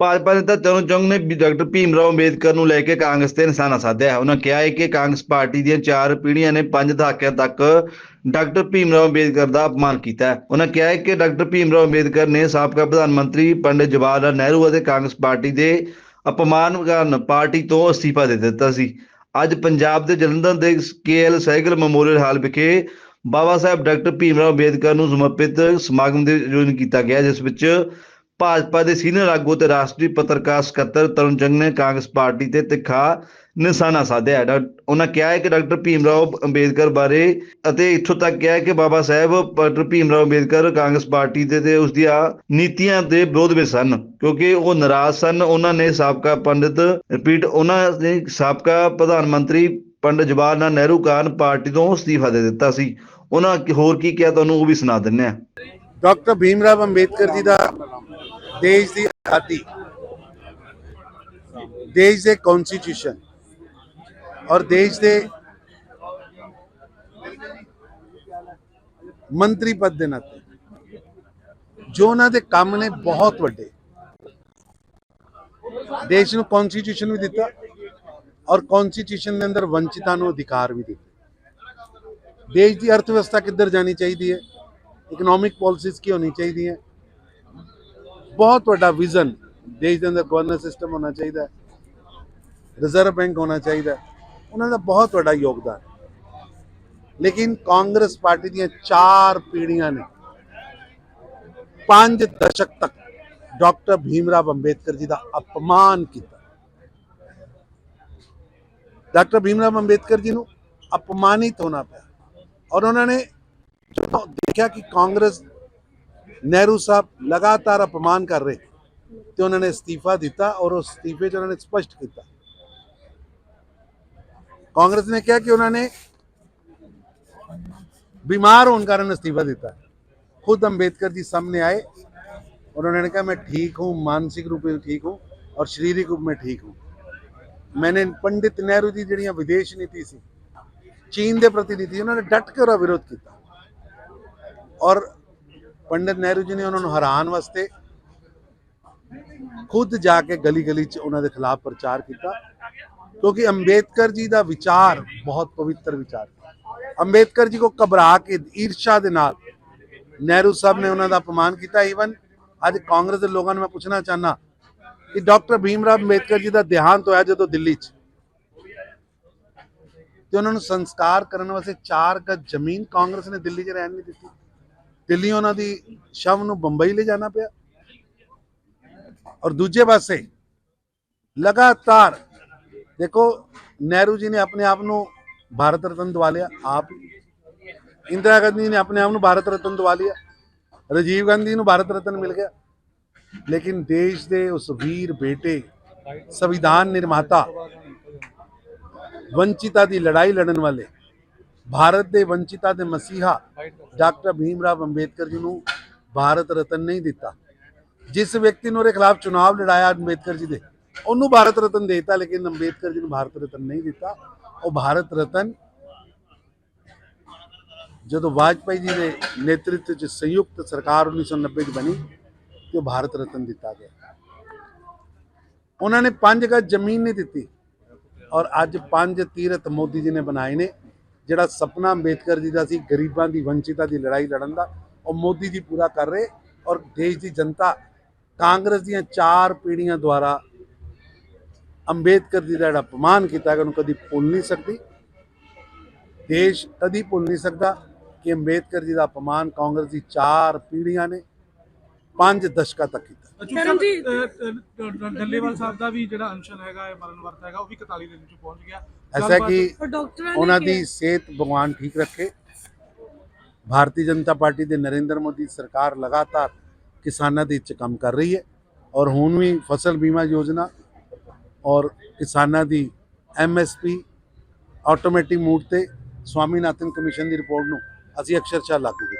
ਭਾਜਪਾ ਨੇਤਾ ਤਰੁਣ ਚੰਗ ਨੇ ਡਾਕਟਰ ਭੀਮ ਰਾਓ ਅੰਬੇਦਕਰ ਨੂੰ ਲੈ ਕੇ ਕਾਂਗਰਸ ਤੇ ਨਿਸ਼ਾਨਾ ਸਾਧਿਆ ਹੈ। ਉਹਨਾਂ ਕਿਹਾ ਹੈ ਕਿ ਕਾਂਗਰਸ ਪਾਰਟੀ ਦੀਆਂ ਚਾਰ ਪੀੜ੍ਹੀਆਂ ਨੇ ਪੰਜ ਦਹਾਕਿਆਂ ਤੱਕ ਡਾਕਟਰ ਭੀਮ ਰਾਓ ਅੰਬੇਦਕਰ ਦਾ ਅਪਮਾਨ ਕੀਤਾ ਹੈ। ਉਹਨਾਂ ਕਿਹਾ ਹੈ ਕਿ ਡਾਕਟਰ ਭੀਮ ਰਾਓ ਅੰਬੇਦਕਰ ਨੇ ਸਾਬਕਾ ਪ੍ਰਧਾਨ ਮੰਤਰੀ ਪੰਡਿਤ ਜਵਾਹਰ ਲਾਲ ਨਹਿਰੂ ਅਤੇ ਕਾਂਗਰਸ ਪਾਰਟੀ ਦੇ ਅਪਮਾਨ ਕਾਰਨ ਪਾਰਟੀ ਤੋਂ ਅਸਤੀਫਾ ਦੇ ਦਿੱਤਾ ਸੀ ਅੱਜ ਪੰਜਾਬ ਦੇ ਜਲੰਧਰ ਦੇ ਕੇਐਲ ਸਹਿਗਲ ਮੈਮੋਰੀਅਲ ਹਾਲ ਵਿਖੇ ਬਾਬਾ ਸਾਹਿਬ ਡਾਕਟਰ ਭੀਮ ਰਾਓ ਅੰਬੇਦਕਰ ਨੂੰ ਸਮਰਪਿਤ ਸਮਾਗਮ ਦੇ ਆਯੋਜਨ ਕੀਤਾ ਗਿਆ, ਜਿਸ ਵਿੱਚ ਭਾਜਪਾ ਦੇ ਸੀਨੀਅਰ ਆਗੂ ਤੇ ਰਾਸ਼ਟਰੀ ਪੱਤਰਕਾਰ ਸਕੱਤਰ ਤਰੁਣ ਚੰਗ ਨੇ ਕਾਂਗਰਸ ਪਾਰਟੀ ਤੇ ਤਿੱਖਾ ਨਿਸ਼ਾਨਾ ਸਾਧਿਆ। ਹੈ। ਡਾ- ਉਹਨਾਂ ਕਿਹਾ ਹੈ ਕਿ ਡਾਕਟਰ ਭੀਮ ਰਾਓ ਅੰਬੇਦਕਰ ਬਾਰੇ ਅਤੇ ਇੱਥੋਂ ਤੱਕ ਕਿਹਾ ਕਿ ਬਾਬਾ ਸਾਹਿਬ, ਡਾਕਟਰ ਭੀਮ ਰਾਓ ਅੰਬੇਦਕਰ ਕਾਂਗਰਸ ਪਾਰਟੀ ਦੇ ਤੇ ਉਸ ਦੀਆਂ ਨੀਤੀਆਂ ਦੇ ਵਿਰੋਧ ਵਿੱਚ ਸਨ ਕਿਉਂਕਿ ਉਹ ਨਾਰਾਜ਼ ਸਨ। ਉਹਨਾਂ ਨੇ ਸਾਬਕਾ ਪੰਡਿਤ, ਰਿਪੀਟ, ਉਹਨਾਂ ਨੇ ਸਾਬਕਾ ਪ੍ਰਧਾਨ ਮੰਤਰੀ ਪੰਡਿਤ ਜਵਾਹਰ ਲਾਲ ਨਹਿਰੂ ਕਾਰਨ ਪਾਰਟੀ ਤੋਂ ਅਸਤੀਫਾ ਦੇ ਦਿੱਤਾ ਸੀ। ਉਹਨਾਂ ਹੋਰ ਕੀ ਕਿਹਾ ਤੁਹਾਨੂੰ ਉਹ ਵੀ ਸੁਣਾ ਦਿੰਦੇ ਆ ਡਾਕਟਰ ਭੀਮ ਰਾਵ ਅੰਬੇਦਕਰ ਜੀ ਦਾ ਦੇਸ਼ ਦੀ ਆਜ਼ਾਦੀ, ਦੇਸ਼ ਦੇ ਕਨਸਟੀਟਿਊਸ਼ਨ ਔਰ ਦੇਸ਼ ਦੇ ਮੰਤਰੀ ਪਦ ਦੇ ਨਾਤੇ, ਜੋ ਉਹਨਾਂ ਦੇ ਕੰਮ ਨੇ ਬਹੁਤ ਵੱਡੇ। ਦੇਸ਼ ਨੂੰ ਕਨਸਟੀਟਿਊਸ਼ਨ ਵੀ ਦਿੱਤਾ ਔਰ ਕਨਸਟੀਟਿਊਸ਼ਨ ਦੇ ਅੰਦਰ ਵੰਚਿਤਾਂ ਨੂੰ ਅਧਿਕਾਰ ਵੀ ਦਿੱਤੇ। ਦੇਸ਼ ਦੀ ਅਰਥ ਵਿਵਸਥਾ ਕਿੱਧਰ ਜਾਣੀ ਚਾਹੀਦੀ ਹੈ? ਇਕਨੋਮਿਕ ਪਾਲਿਸੀਜ਼ ਕੀ ਹੋਣੀ ਚਾਹੀਦੀ ਹੈ? ਬਹੁਤ ਵੱਡਾ ਵਿਜ਼ਨ ਦੇਸ਼ ਦੇ ਅੰਦਰ ਗਵਰਨਰ ਸਿਸਟਮ ਹੋਣਾ ਚਾਹੀਦਾ ਹੈ। ਰਿਜ਼ਰਵ ਬੈਂਕ ਹੋਣਾ ਚਾਹੀਦਾ ਉਹਨਾਂ ਦਾ ਬਹੁਤ ਵੱਡਾ ਯੋਗਦਾਨ ਲੇਕਿਨ ਕਾਂਗਰਸ ਪਾਰਟੀ ਦੀਆਂ ਚਾਰ ਪੀੜ੍ਹੀਆਂ ਨੇ ਪੰਜ ਦਸ਼ਕ ਤੱਕ ਡਾਕਟਰ ਭੀਮਰਾਵ ਅੰਬੇਦਕਰ ਜੀ ਦਾ ਅਪਮਾਨ ਕੀਤਾ। ਡਾਕਟਰ ਭੀਮਰਾਵ ਅੰਬੇਦਕਰ ਜੀ ਨੂੰ ਅਪਮਾਨਿਤ ਹੋਣਾ ਪਿਆ ਔਰ ਉਹਨਾਂ ਨੇ ਜਦੋਂ ਦੇਖਿਆ ਕਿ ਕਾਂਗਰਸ ਨਹਿਰੂ ਸਾਹਿਬ ਲਗਾਤਾਰ ਅਪਮਾਨ ਕਰ ਰਹੇ ਤੇ ਉਹਨਾਂ ਨੇ ਅਸਤੀਫਾ ਦਿੱਤਾ ਔਰ ਉਸ ਅਸਤੀਫੇ 'ਚ ਉਹਨਾਂ ਨੇ ਸਪਸ਼ਟ ਕੀਤਾ ਕਾਂਗਰਸ ਨੇ ਕਿਹਾ ਕਿ ਉਹਨਾਂ ਨੇ ਬਿਮਾਰ ਹੋਣ ਕਾਰਨ ਅਸਤੀਫਾ ਦਿੱਤਾ खुद अंबेडकर जी सामने आए और उन्होंने कहा मैं ठीक हूँ मानसिक रूप में ठीक हूँ और शारीरिक रूप में ठीक हूँ मैंने पंडित नेहरू जी ਜਿਹੜੀਆਂ ਵਿਦੇਸ਼ ਨੀਤੀ ਸੀ ਚੀਨ ਦੇ ਪ੍ਰਤੀ ਨੀਤੀ ਉਹਨਾਂ ਨੇ ਡਟ ਕੇ ਉਹਦਾ ਵਿਰੋਧ ਕੀਤਾ ਔਰ ਪੰਡਿਤ ਨਹਿਰੂ ਜੀ ਨੇ ਉਹਨਾਂ ਨੂੰ ਹਰਾਉਣ ਵਾਸਤੇ ਖੁਦ ਜਾ ਕੇ ਗਲੀ ਗਲੀ ਚ ਉਹਨਾਂ ਦੇ ਖਿਲਾਫ ਪ੍ਰਚਾਰ ਕੀਤਾ, ਕਿਉਂਕਿ ਅੰਬੇਦਕਰ ਜੀ ਦਾ ਵਿਚਾਰ ਬਹੁਤ ਪਵਿੱਤਰ ਵਿਚਾਰ ਅੰਬੇਦਕਰ ਜੀ ਕੋ ਘਬਰਾ ਕੇ, ਈਰਸ਼ਾ ਦੇ ਨਾਲ ਨਹਿਰੂ ਸਾਹਿਬ ਨੇ ਉਹਨਾਂ ਦਾ ਅਪਮਾਨ ਕੀਤਾ। ਈਵਨ ਅੱਜ ਕਾਂਗਰਸ ਦੇ ਲੋਕਾਂ ਨੂੰ ਮੈਂ ਪੁੱਛਣਾ ਚਾਹਨਾ ਕਿ ਡਾਕਟਰ ਭੀਮ ਭੀਮਰਾਵ ਅੰਬੇਦਕਰ ਜੀ ਦਾ ਦੇਹਾਂਤ ਹੋਇਆ ਜਦੋਂ ਦਿੱਲੀ 'ਚ। ਤੇ ਉਹਨਾਂ ਨੂੰ ਸੰਸਕਾਰ ਕਰਨ ਵਾਸਤੇ 4 ਗਜ ਜ਼ਮੀਨ ਕਾਂਗਰਸ ਨੇ ਦਿੱਲੀ 'ਚ ਰਹਿਣ ਨਹੀਂ ਦਿੱਤੀ। ਦਿੱਲੀ ਉਹਨਾਂ ਦੀ ਸ਼ਵ ਨੂੰ ਬੰਬਈ ਲੈ ਜਾਣਾ ਪਿਆ। ਔਰ ਦੂਜੇ ਪਾਸੇ ਲਗਾਤਾਰ ਦੇਖੋ, ਨਹਿਰੂ ਜੀ ਨੇ ਆਪਣੇ ਆਪ ਨੂੰ ਭਾਰਤ ਰਤਨ ਦਵਾ ਲਿਆ, ਆਪ ਇੰਦਰਾ ਗਾਂਧੀ ਨੇ ਆਪਣੇ ਆਪ ਨੂੰ ਭਾਰਤ ਰਤਨ ਦਵਾ ਲਿਆ, ਰਾਜੀਵ ਗਾਂਧੀ ਨੂੰ ਭਾਰਤ ਰਤਨ ਮਿਲ ਗਿਆ। ਲੇਕਿਨ ਦੇਸ਼ ਦੇ ਉਸ ਵੀਰ ਬੇਟੇ, ਸੰਵਿਧਾਨ ਨਿਰਮਾਤਾ, ਵੰਚਿਤਾ ਦੀ ਲੜਾਈ ਲੜਨ ਵਾਲੇ ਭਾਰਤ ਦੇ ਵੰਚਿਤਾ ਦੇ ਮਸੀਹਾ ਡਾਕਟਰ ਭੀਮਰਾਵ ਅੰਬੇਦਕਰ ਜੀ ਨੂੰ ਭਾਰਤ ਰਤਨ ਨਹੀਂ ਦਿੱਤਾ। ਜਿਸ ਵਿਅਕਤੀ ਨੇ ਉਹਦੇ ਖਿਲਾਫ ਚੁਣਾਵ ਲੜਾਇਆ ਅੰਬੇਦਕਰ ਜੀ ਦੇ ਉਹਨੂੰ ਭਾਰਤ ਰਤਨ ਦੇਤਾ ਲੇਕਿਨ ਅੰਬੇਦਕਰ ਜੀ ਨੂੰ ਭਾਰਤ ਰਤਨ ਨਹੀਂ ਦਿੱਤਾ। ਉਹ ਭਾਰਤ ਰਤਨ ਜਦੋਂ ਵਾਜਪਾਈ ਜੀ ਦੇ ਨੇਤਰਤਵ 'ਚ ਸੰਯੁਕਤ ਸਰਕਾਰ 1990 'ਚ ਬਣੀ ਤੇ ਭਾਰਤ ਰਤਨ ਦਿੱਤਾ ਗਿਆ। ਉਹਨਾਂ ਨੇ ਪੰਜ ਗਜ ਜ਼ਮੀਨ ਨਹੀਂ ਦਿੱਤੀ ਔਰ ਅੱਜ ਪੰਜ ਤੀਰਥ ਮੋਦੀ ਜੀ ਨੇ ਬਣਾਏ ਨੇ। ਜਿਹੜਾ ਸੁਪਨਾ ਅੰਬੇਦਕਰ ਜੀ ਦਾ ਸੀ, ਗਰੀਬਾਂ ਦੀ ਵੰਚਿਤਾ ਦੀ ਲੜਾਈ ਲੜਨ ਦਾ, ਉਹ ਮੋਦੀ ਜੀ ਪੂਰਾ ਕਰ ਰਹੇ ਔਰ ਦੇਸ਼ ਦੀ ਜਨਤਾ ਕਾਂਗਰਸ ਦੀਆਂ ਚਾਰ ਪੀੜ੍ਹੀਆਂ ਦੁਆਰਾ ਅੰਬੇਦਕਰ ਜੀ ਦਾ ਜਿਹੜਾ ਅਪਮਾਨ ਕੀਤਾ ਗਿਆ, ਉਹਨੂੰ ਕਦੀ ਭੁੱਲ ਨਹੀਂ ਸਕਦੀ। ਦੇਸ਼ ਕਦੀ ਭੁੱਲ ਨਹੀਂ ਸਕਦਾ ਕਿ ਅੰਬੇਦਕਰ ਜੀ ਦਾ ਅਪਮਾਨ ਕਾਂਗਰਸ ਦੀ ਚਾਰ ਪੀੜ੍ਹੀਆਂ ਨੇ ਪੰਜ ਦਸ਼ਕਾਂ ਤੱਕ ਕੀਤਾ। ਚਰਨ ਜੀ ਡੱਲੇਵਾਲ ਸਾਹਿਬ ਦਾ ਵੀ ਜਿਹੜਾ ਅਨਸ਼ਨ ਹੈਗਾ ਇਹ ਮਰਨ ਵਰਤ ਹੈਗਾ ਉਹ ਵੀ 41 ਦਿਨ ਚ ਪਹੁੰਚ ਗਿਆ। ਐਸਾ ਕਿ ਉਹਨਾਂ ਦੀ ਸਿਹਤ ਭਗਵਾਨ ਠੀਕ ਰੱਖੇ। ਭਾਰਤੀ ਜਨਤਾ ਪਾਰਟੀ ਦੇ ਨਰਿੰਦਰ ਮੋਦੀ ਸਰਕਾਰ ਲਗਾਤਾਰ ਕਿਸਾਨਾਂ ਦੇ ਵਿੱਚ ਕੰਮ ਕਰ ਰਹੀ ਹੈ ਔਰ ਹੁਣ ਵੀ ਫਸਲ ਬੀਮਾ ਯੋਜਨਾ ਔਰ ਕਿਸਾਨਾਂ ਦੀ ਐਮਐਸਪੀ ਆਟੋਮੈਟਿਕ ਮੂਡ ਤੇ ਸਵਾਮੀਨਾਥਨ ਕਮਿਸ਼ਨ ਦੀ ਰਿਪੋਰਟ ਨੂੰ ਅਸੀਂ ਅਕਸ਼ਰਸ਼ਾ ਲਾਗੂ ਕੀਤਾ।